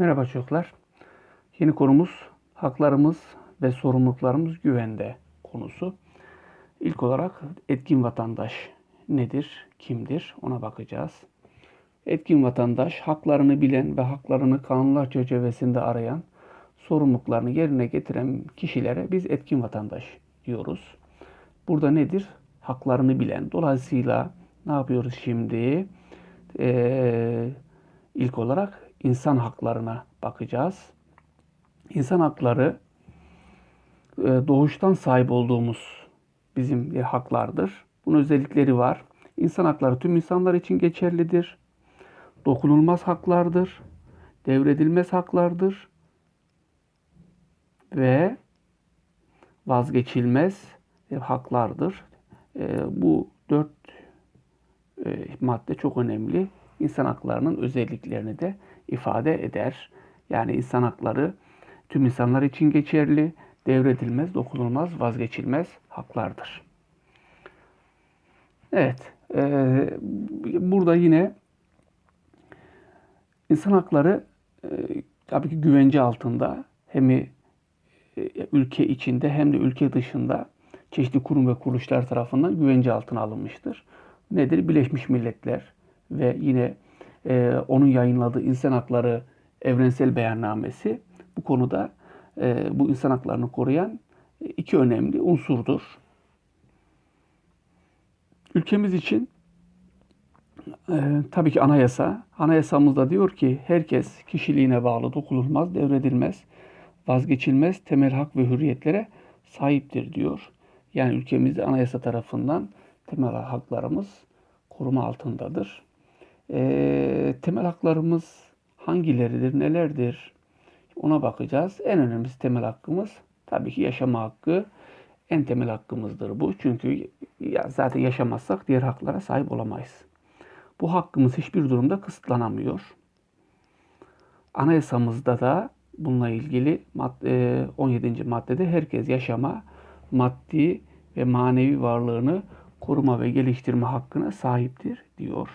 Merhaba çocuklar. Yeni konumuz haklarımız ve sorumluluklarımız güvende konusu. İlk olarak etkin vatandaş nedir, kimdir ona bakacağız. Etkin vatandaş haklarını bilen ve haklarını kanunlar çerçevesinde arayan, sorumluluklarını yerine getiren kişilere biz etkin vatandaş diyoruz. Burada nedir? Haklarını bilen. Dolayısıyla ne yapıyoruz şimdi? Ee, ilk olarak insan haklarına bakacağız. İnsan hakları e, doğuştan sahip olduğumuz bizim bir haklardır. Bunun özellikleri var. İnsan hakları tüm insanlar için geçerlidir. Dokunulmaz haklardır. Devredilmez haklardır. Ve vazgeçilmez haklardır. E, bu dört e, madde çok önemli. İnsan haklarının özelliklerini de ifade eder. Yani insan hakları tüm insanlar için geçerli, devredilmez, dokunulmaz, vazgeçilmez haklardır. Evet, e, burada yine insan hakları e, tabii ki güvence altında hem e, ülke içinde hem de ülke dışında çeşitli kurum ve kuruluşlar tarafından güvence altına alınmıştır. Nedir? Birleşmiş Milletler ve yine e, onun yayınladığı İnsan Hakları Evrensel Beyannamesi bu konuda e, bu insan haklarını koruyan iki önemli unsurdur. Ülkemiz için e, tabii ki anayasa. Anayasamızda diyor ki herkes kişiliğine bağlı dokunulmaz, devredilmez, vazgeçilmez temel hak ve hürriyetlere sahiptir diyor. Yani ülkemizde anayasa tarafından temel haklarımız koruma altındadır. E, temel haklarımız hangileridir, nelerdir? Ona bakacağız. En önemlisi temel hakkımız tabii ki yaşama hakkı. En temel hakkımızdır bu. Çünkü ya zaten yaşamazsak diğer haklara sahip olamayız. Bu hakkımız hiçbir durumda kısıtlanamıyor. Anayasamızda da bununla ilgili 17. maddede herkes yaşama, maddi ve manevi varlığını koruma ve geliştirme hakkına sahiptir diyor.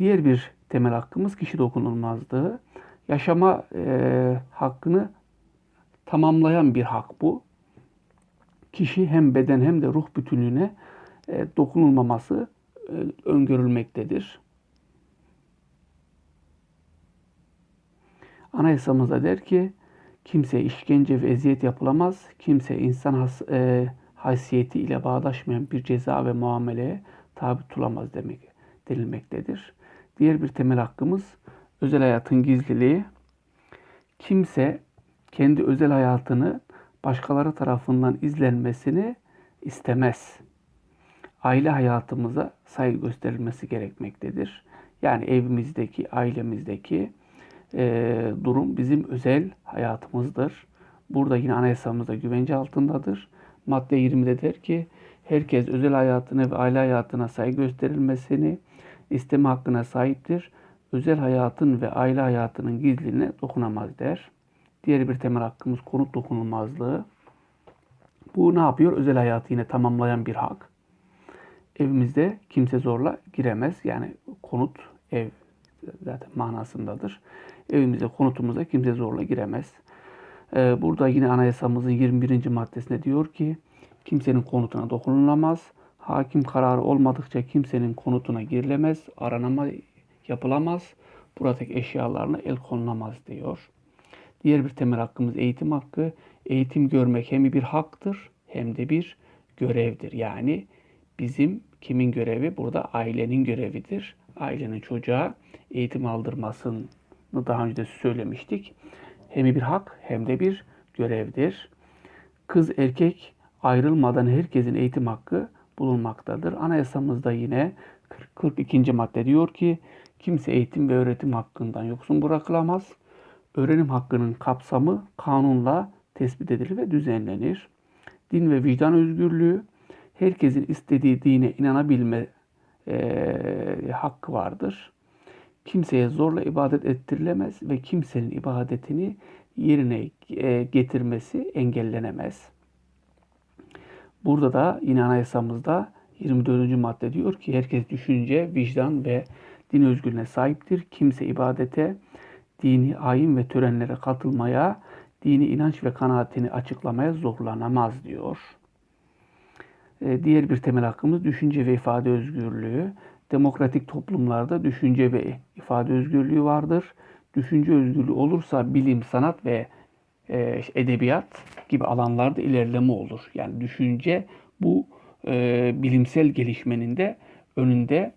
Diğer bir temel hakkımız kişi dokunulmazlığı. Yaşama e, hakkını tamamlayan bir hak bu. Kişi hem beden hem de ruh bütünlüğüne e, dokunulmaması e, öngörülmektedir. Anayasamızda der ki kimse işkence ve eziyet yapılamaz. Kimse insan has, e, haysiyeti ile bağdaşmayan bir ceza ve muameleye tabi tutulamaz demek denilmektedir. Diğer bir temel hakkımız özel hayatın gizliliği. Kimse kendi özel hayatını başkaları tarafından izlenmesini istemez. Aile hayatımıza saygı gösterilmesi gerekmektedir. Yani evimizdeki, ailemizdeki e, durum bizim özel hayatımızdır. Burada yine anayasamızda güvence altındadır. Madde 20'de der ki herkes özel hayatına ve aile hayatına saygı gösterilmesini isteme hakkına sahiptir. Özel hayatın ve aile hayatının gizliliğine dokunamaz der. Diğer bir temel hakkımız konut dokunulmazlığı. Bu ne yapıyor? Özel hayatı yine tamamlayan bir hak. Evimizde kimse zorla giremez. Yani konut, ev zaten manasındadır. Evimize, konutumuza kimse zorla giremez. Ee, burada yine anayasamızın 21. maddesinde diyor ki kimsenin konutuna dokunulamaz. Hakim kararı olmadıkça kimsenin konutuna girilemez, aranama yapılamaz. Buradaki eşyalarına el konulamaz diyor. Diğer bir temel hakkımız eğitim hakkı. Eğitim görmek hem bir haktır hem de bir görevdir. Yani bizim kimin görevi? Burada ailenin görevidir. Ailenin çocuğa eğitim aldırmasını daha önce de söylemiştik. Hem bir hak hem de bir görevdir. Kız erkek ayrılmadan herkesin eğitim hakkı bulunmaktadır. Anayasamızda yine 42. madde diyor ki kimse eğitim ve öğretim hakkından yoksun bırakılamaz. Öğrenim hakkının kapsamı kanunla tespit edilir ve düzenlenir. Din ve vicdan özgürlüğü herkesin istediği dine inanabilme e, hakkı vardır. Kimseye zorla ibadet ettirilemez ve kimsenin ibadetini yerine getirmesi engellenemez. Burada da yine anayasamızda 24. madde diyor ki herkes düşünce, vicdan ve din özgürlüğüne sahiptir. Kimse ibadete, dini ayin ve törenlere katılmaya, dini inanç ve kanaatini açıklamaya zorlanamaz diyor. E, diğer bir temel hakkımız düşünce ve ifade özgürlüğü. Demokratik toplumlarda düşünce ve ifade özgürlüğü vardır. Düşünce özgürlüğü olursa bilim, sanat ve e, edebiyat gibi alanlarda ilerleme olur. Yani düşünce bu e, bilimsel gelişmenin de önünde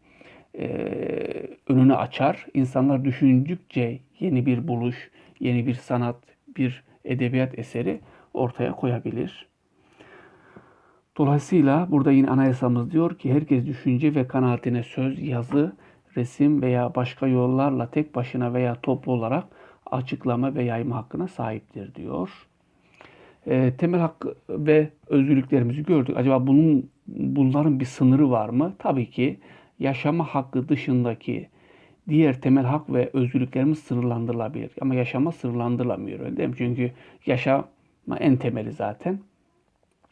e, önünü açar. İnsanlar düşündükçe yeni bir buluş, yeni bir sanat, bir edebiyat eseri ortaya koyabilir. Dolayısıyla burada yine anayasamız diyor ki herkes düşünce ve kanaatine söz, yazı, resim veya başka yollarla tek başına veya toplu olarak açıklama ve yayma hakkına sahiptir diyor. E, temel hak ve özgürlüklerimizi gördük. Acaba bunun bunların bir sınırı var mı? Tabii ki yaşama hakkı dışındaki diğer temel hak ve özgürlüklerimiz sınırlandırılabilir. Ama yaşama sınırlandırılamıyor öyle değil mi? Çünkü yaşama en temeli zaten.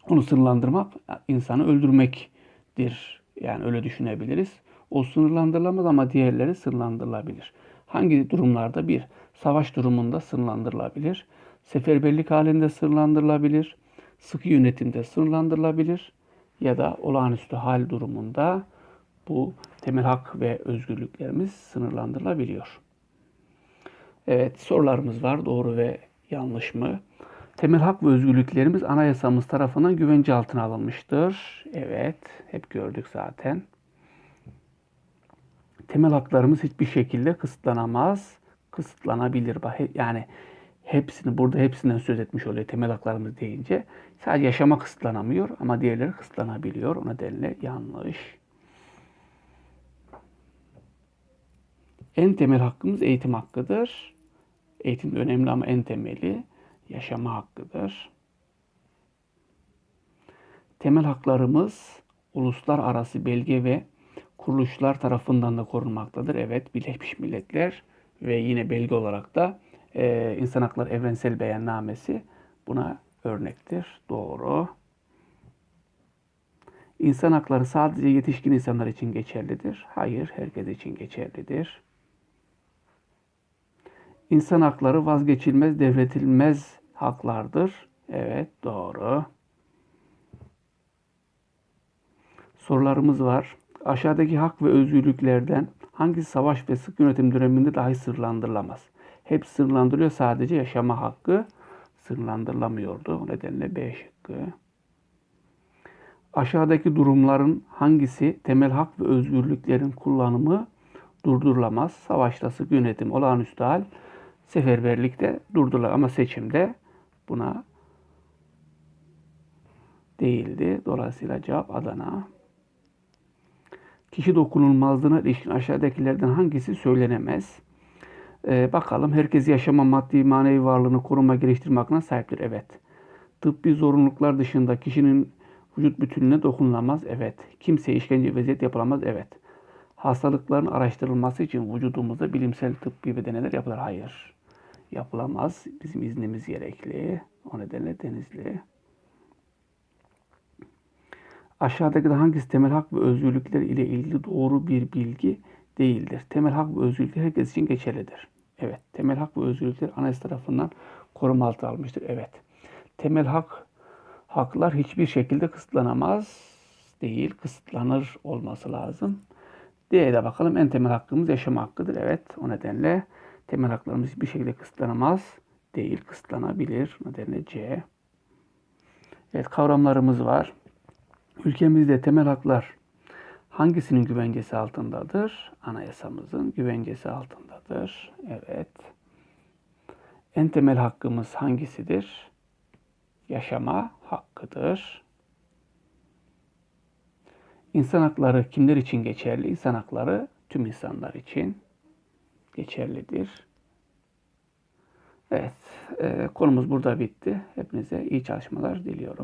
Onu sınırlandırmak insanı öldürmektir. Yani öyle düşünebiliriz. O sınırlandırılamaz ama diğerleri sınırlandırılabilir. Hangi durumlarda? Bir, savaş durumunda sınırlandırılabilir. Seferberlik halinde sınırlandırılabilir. Sıkı yönetimde sınırlandırılabilir. Ya da olağanüstü hal durumunda bu temel hak ve özgürlüklerimiz sınırlandırılabiliyor. Evet sorularımız var. Doğru ve yanlış mı? Temel hak ve özgürlüklerimiz anayasamız tarafından güvence altına alınmıştır. Evet, hep gördük zaten. Temel haklarımız hiçbir şekilde kısıtlanamaz. Kısıtlanabilir. Yani hepsini burada hepsinden söz etmiş oluyor temel haklarımız deyince. Sadece yaşama kısıtlanamıyor ama diğerleri kısıtlanabiliyor. O nedenle yanlış. En temel hakkımız eğitim hakkıdır. Eğitim önemli ama en temeli yaşama hakkıdır. Temel haklarımız uluslararası belge ve kuruluşlar tarafından da korunmaktadır. Evet, Birleşmiş Milletler ve yine belge olarak da e, İnsan Hakları Evrensel Beyannamesi buna örnektir. Doğru. İnsan hakları sadece yetişkin insanlar için geçerlidir. Hayır, herkes için geçerlidir. İnsan hakları vazgeçilmez, devretilmez haklardır. Evet, doğru. Sorularımız var. Aşağıdaki hak ve özgürlüklerden hangisi savaş ve sık yönetim döneminde dahi sırlandırılamaz? Hep sınırlandırılıyor sadece yaşama hakkı sınırlandırılamıyordu. O nedenle B şıkkı. Aşağıdaki durumların hangisi temel hak ve özgürlüklerin kullanımı durdurulamaz? Savaşta sık yönetim, olağanüstü hal, seferberlikte durdurulamaz ama seçimde buna değildi. Dolayısıyla cevap Adana. Kişi dokunulmazlığına ilişkin aşağıdakilerden hangisi söylenemez? Ee, bakalım herkes yaşama maddi manevi varlığını koruma geliştirme hakkına sahiptir. Evet. Tıbbi zorunluluklar dışında kişinin vücut bütünlüğüne dokunulamaz. Evet. Kimseye işkence vaziyet yapılamaz. Evet. Hastalıkların araştırılması için vücudumuzda bilimsel tıbbi ve deneyler yapılır. Hayır. Yapılamaz. Bizim iznimiz gerekli. O nedenle denizli. Aşağıdaki de hangisi temel hak ve özgürlükler ile ilgili doğru bir bilgi değildir? Temel hak ve özgürlükler herkes için geçerlidir. Evet. Temel hak ve özgürlükler anayasa tarafından koruma altına almıştır. Evet. Temel hak haklar hiçbir şekilde kısıtlanamaz değil. Kısıtlanır olması lazım. Diye de bakalım en temel hakkımız yaşama hakkıdır. Evet. O nedenle temel haklarımız hiçbir şekilde kısıtlanamaz değil. Kısıtlanabilir. O nedenle C. Evet kavramlarımız var. Ülkemizde temel haklar hangisinin güvencesi altındadır? Anayasamızın güvencesi altındadır. Evet. En temel hakkımız hangisidir? Yaşama hakkıdır. İnsan hakları kimler için geçerli? İnsan hakları tüm insanlar için geçerlidir. Evet, e, konumuz burada bitti. Hepinize iyi çalışmalar diliyorum.